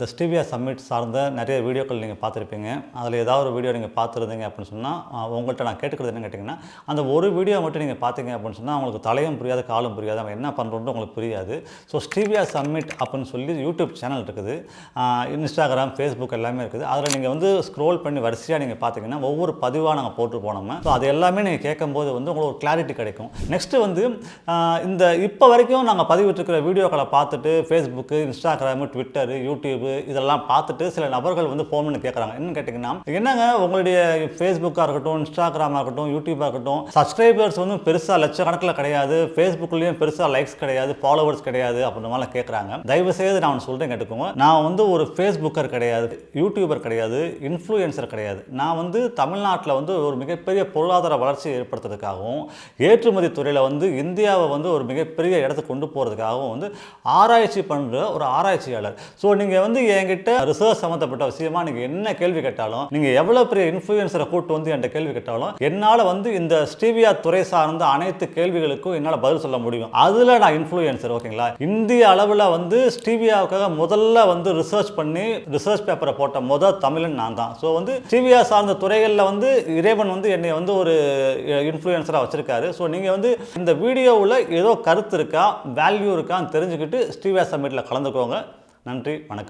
இந்த stevia submit சார்ந்த நிறைய வீடியோக்கள் நீங்கள் பார்த்துருப்பீங்க. அதில் ஏதாவது ஒரு வீடியோ நீங்கள் பார்த்துருந்தீங்க அப்படின்னு சொன்னால் உங்கள்கிட்ட நான் கேட்டுக்கிறது என்ன கேட்டிங்கன்னா அந்த ஒரு வீடியோ மட்டும் நீங்கள் பார்த்தீங்க அப்படின்னு சொன்னால் அவங்களுக்கு தலையும் புரியாது காலும் புரியாது. அவங்க என்ன பண்ணுறோன்னு உங்களுக்கு புரியாது. ஸோ ஸ்டீவியா சம்மிட் அப்படின்னு சொல்லி யூடியூப் சேனல் இருக்குது. இன்ஸ்டாகிராம் ஃபேஸ்புக் எல்லாமே இருக்குது. அதில் நீங்கள் வந்து ஸ்க்ரோல் பண்ணி வரிசையாக நீங்கள் பார்த்தீங்கன்னா ஒவ்வொரு பதிவாக நாங்கள் போட்டு போனோம் ஸோ அது எல்லாமே நீங்கள் கேட்கும்போது வந்து உங்களுக்கு ஒரு கிளாரிட்டி கிடைக்கும். நெக்ஸ்ட்டு வந்து இந்த இப்போ வரைக்கும் நாங்கள் பதிவிட்டிருக்கிற வீடியோக்களை பார்த்துட்டு ஃபேஸ்புக்கு இன்ஸ்டாகிராமு ட்விட்டரு இதெல்லாம் பார்த்துட்டு சில நபர்கள் வந்து ஃபோன் பண்ணி கேட்குறாங்க என்னன்னு கேட்டிங்கன்னா என்னங்க? உங்களுடைய ஃபேஸ்புக்காக இருக்கட்டும் இன்ஸ்டாகிராமாக இருக்கட்டும் யூடியூபாக இருக்கட்டும் சப்ஸ்கிரைபர்ஸ் வந்து பெருசாக லட்சக்கணக்கில் கிடையாது. ஃபேஸ்புக்லேயும் பெருசாக லைக்ஸ் கிடையாது ஃபாலோவர்ஸ் கிடையாது அப்படின்ற மாதிரிலாம் கேட்குறாங்க தயவு செய்து நான் ஒன்று சொல்கிறேன் கேட்டுக்கோங்க. நான் வந்து ஒரு ஃபேஸ்புக்கர் கிடையாது யூடியூபர் கிடையாது இன்ஃப்ளூயன்சர் கிடையாது. நான் வந்து தமிழ்நாட்டில் வந்து ஒரு மிகப்பெரிய பொருளாதார வளர்ச்சி ஏற்படுத்துறதுக்காகவும் ஏற்றுமதி துறையில் வந்து இந்தியாவை வந்து ஒரு மிகப்பெரிய இடத்துக்கு கொண்டு போகிறதுக்காகவும் வந்து ஆராய்ச்சி பண்ணுற ஒரு ஆராய்ச்சியாளர். ஸோ நீங்கள் வந்து வந்து என்கிட்ட ரிசர்ச் சம்மந்தப்பட்ட விஷயமா நீங்கள் என்ன கேள்வி கேட்டாலும் நீங்கள் எவ்வளோ பெரிய இன்ஃப்ளூயன்சரை கூட்டு வந்து என்கிட்ட கேள்வி கேட்டாலும் என்னால் வந்து இந்த ஸ்டீவியா துறை சார்ந்த அனைத்து கேள்விகளுக்கும் என்னால் பதில் சொல்ல முடியும். அதில் நான் இன்ஃப்ளூயன்சர் ஓகேங்களா? இந்திய அளவில் வந்து ஸ்டீவியாவுக்காக முதல்ல வந்து ரிசர்ச் பண்ணி ரிசர்ச் பேப்பரை போட்ட முதல் தமிழன் நான் தான். ஸோ வந்து ஸ்டீவியா சார்ந்த துறைகளில் வந்து இறைவன் வந்து என்னை வந்து ஒரு இன்ஃப்ளூயன்சராக வச்சிருக்காரு. ஸோ நீங்கள் வந்து இந்த வீடியோவில் ஏதோ கருத்து இருக்கா வேல்யூ இருக்கான்னு தெரிஞ்சுக்கிட்டு ஸ்டீவியா சம்மிட்டில் கலந்துக்கோங்க. நன்றி வணக்கம்.